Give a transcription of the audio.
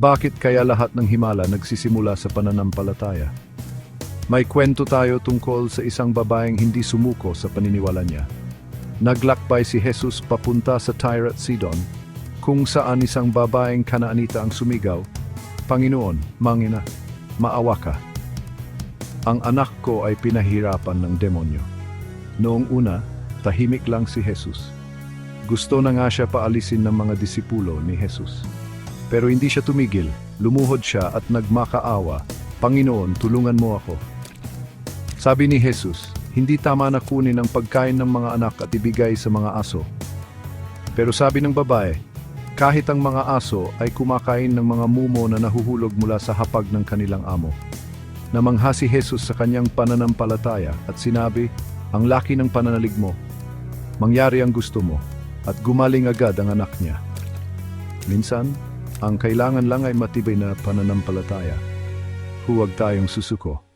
Bakit kaya lahat ng himala nagsisimula sa pananampalataya? May kwento tayo tungkol sa isang babaeng hindi sumuko sa paniniwala niya. Naglakbay si Jesus papunta sa Tyre at Sidon, kung saan isang babaeng kanaanita ang sumigaw, Panginoon, mangina, maawa ka. Ang anak ko ay pinahirapan ng demonyo. Noong una, tahimik lang si Jesus. Gusto na nga siya paalisin ng mga disipulo ni Jesus. Pero hindi siya tumigil, lumuhod siya at nagmakaawa, Panginoon, tulungan mo ako. Sabi ni Jesus, hindi tama na kunin ang pagkain ng mga anak at ibigay sa mga aso. Pero sabi ng babae, kahit ang mga aso ay kumakain ng mga mumo na nahuhulog mula sa hapag ng kanilang amo. Namangha si Jesus sa kanyang pananampalataya at sinabi, ang laki ng pananalig mo, mangyari ang gusto mo, at gumaling agad ang anak niya. Minsan, ang kailangan lang ay matibay na pananampalataya. Huwag tayong susuko.